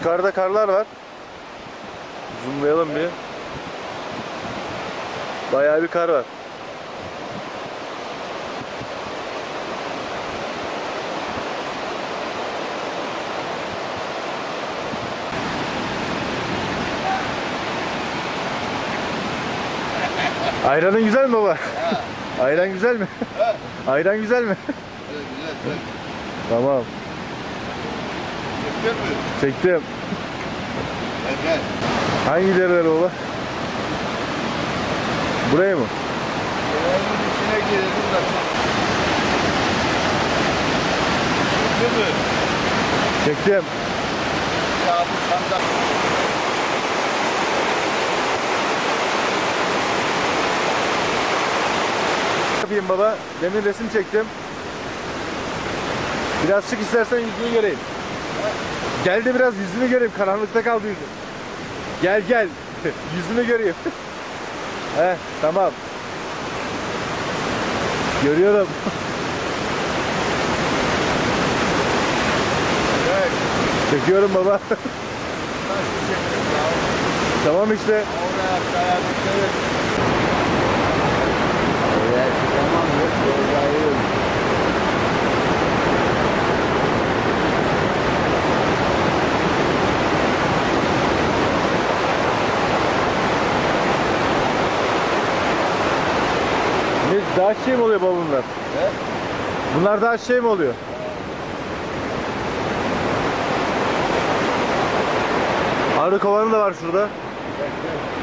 Yukarıda karlar var. Zoomlayalım bir. Bayağı bir kar var. Ayranın güzel mi baba? Ayran güzel mi? Ayran güzel mi? Güzel güzel güzel. Tamam. Çekiyor muyum? Çektim. Gel gel. Hangi derler baba? Buraya mı? Yeğenin içine girelim de. Çekiyor muyum? Çektim. Ya bu sandak. yapayım baba. Demin resim çektim. Biraz çık istersen yüzünü göreyim. Gel de biraz yüzünü göreyim. Karanlıkta kaldı yüzün. Gel gel. yüzünü göreyim. He tamam. Görüyorum. Evet. Çekiyorum baba. Tamam işte. Oraya daha şey mi oluyor baba bunlar? He? Bunlar daha şey mi oluyor? Arı kovanı da var şurada. Çek, çek.